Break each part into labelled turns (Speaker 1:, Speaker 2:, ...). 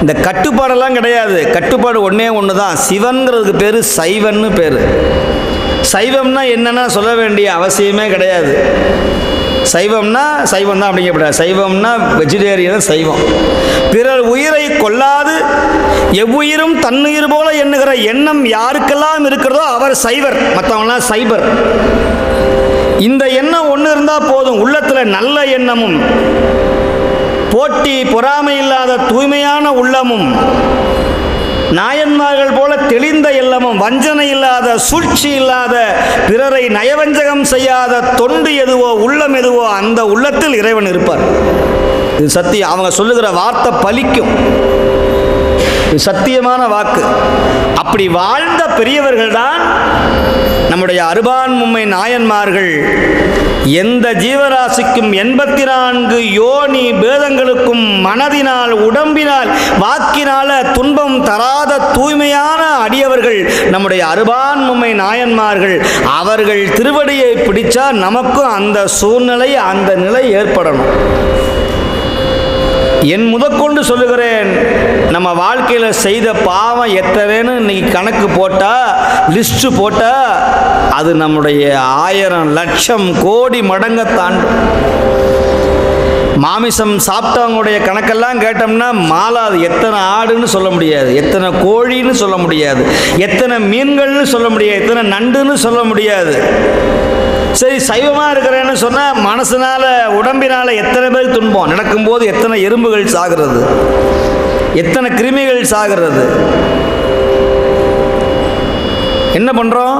Speaker 1: இந்த கட்டுப்பாடெல்லாம் கிடையாது. கட்டுப்பாடு ஒன்றே ஒன்று தான் சிவன்கிறதுக்கு பேர் சைவன்னு பேர். சைவம்னா என்னென்னா சொல்ல வேண்டிய அவசியமே கிடையாது. சைவம்னா சைவம் தான் அப்படிங்கப்படாது சைவம்னா வெஜிடேரியன் சைவம். பிறர் உயிரை கொல்லாது எவ்வுயிரும் தன்னுயிர் போல எண்ணுகிற எண்ணம் யாருக்கெல்லாம் இருக்கிறதோ அவர் சைவர். மற்றவங்களாம் சைபர். இந்த எண்ணம் ஒன்று இருந்தால் போதும். உள்ளத்தில் நல்ல எண்ணமும். போட்டி பொறாமை இல்லாத தூய்மையான உள்ளமும் நாயன்மார்கள் போல தெளிந்த இல்லமும் வஞ்சனை இல்லாத சூழ்ச்சி இல்லாத பிறரை நயவஞ்சகம் செய்யாத தொண்டு எதுவோ உள்ளம் எதுவோ அந்த உள்ளத்தில் இறைவன் இருப்பார். இது சத்தியம் அவங்க சொல்லுகிற வார்த்தை பலிக்கும் இது சத்தியமான வாக்கு. அப்படி வாழ்ந்த பெரியவர்கள் தான் நம்முடைய அருபான் மும்மை நாயன்மார்கள் எந்த ஜீவராசிக்கும் எண்பத்தி நான்கு யோனி பேதங்களுக்கும் மனதினால் உடம்பினால் வாக்கினால துன்பம் தராத தூய்மையான அடியவர்கள் நம்முடைய அருபான் மும்மை நாயன்மார்கள். அவர்கள் திருவடியை பிடிச்சா நமக்கும் அந்த சூழ்நிலை அந்த நிலை ஏற்படணும். என் முதற்கொண்டு சொல்லுகிறேன் நம்ம வாழ்க்கையில் செய்த பாவம் எத்தனைன்னு இன்னைக்கு கணக்கு போட்டால் லிஸ்ட்டு போட்டால் அது நம்முடைய ஆயிரம் லட்சம் கோடி மடங்க தாண்டும். மாமிசம் சாப்பிட்டவங்களுடைய கணக்கெல்லாம் கேட்டோம்னா மாலா அது எத்தனை ஆடுன்னு சொல்ல முடியாது எத்தனை கோழின்னு சொல்ல முடியாது எத்தனை மீன்கள்னு சொல்ல முடியாது எத்தனை நண்டுன்னு சொல்ல முடியாது. சரி சைவமாக இருக்கிறேன்னு சொன்னால் மனசுனால உடம்பினால் எத்தனை பேர் துன்பம்? நடக்கும்போது எத்தனை எறும்புகள் சாகிறது? எத்தனை கிருமிகள் சாகிறது? என்ன பண்ணுறோம்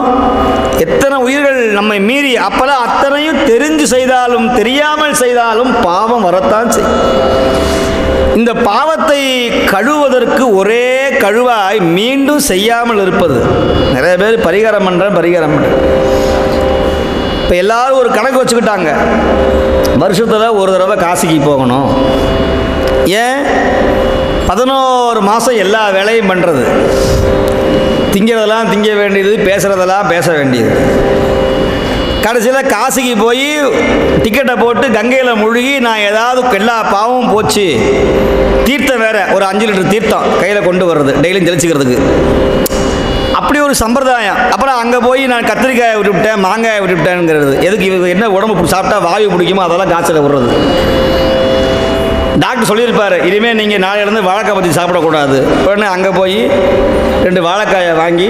Speaker 1: எத்தனை உயிர்கள் நம்மை மீறி அப்போல்லாம் அத்தனையும் தெரிஞ்சு செய்தாலும் தெரியாமல் செய்தாலும் பாவம் வரத்தான் செய்யும். இந்த பாவத்தை கழுவதற்கு ஒரே கழுவாய் மீண்டும் செய்யாமல் இருப்பது. நிறைய பேர் பரிகாரம் பண்ணுறேன் பரிகாரம் பண்ணுறேன் இப்போ எல்லாரும் ஒரு கணக்கு வச்சுக்கிட்டாங்க. வருஷத்தில் ஒரு தடவை காசிக்கு போகணும். ஏன்? பதினோரு மாதம் எல்லா வேலையும் பண்ணுறது திங்கிறதெல்லாம் திங்க வேண்டியது பேசுகிறதெல்லாம் பேச வேண்டியது. கடைசியில் காசிக்கு போய் டிக்கெட்டை போட்டு கங்கையில் முழுகி நான் ஏதாவது எல்லா பாவமும் போச்சு. தீர்த்தம் வேறு ஒரு அஞ்சு லிட்டர் தீர்த்தம் கையில் கொண்டு வர்றது டெய்லியும் தெளிச்சுக்கிறதுக்கு. அப்படி ஒரு சம்பிரதாயம். அப்புறம் அங்கே போய் நான் கத்திரிக்காயை விட்டுவிட்டேன் மாங்காயை விட்டுவிட்டேங்கிறது எதுக்கு இது என்ன உடம்பு சாப்பிட்டா வாயு பிடிக்குமோ அதெல்லாம் காய்ச்சல விடுறது. டாக்டர் சொல்லியிருப்பார் இனிமேல் நீங்கள் நாளையிலேருந்து வாழைக்காய் பற்றி சாப்பிடக்கூடாது. உடனே அங்கே போய் ரெண்டு வாழைக்காயை வாங்கி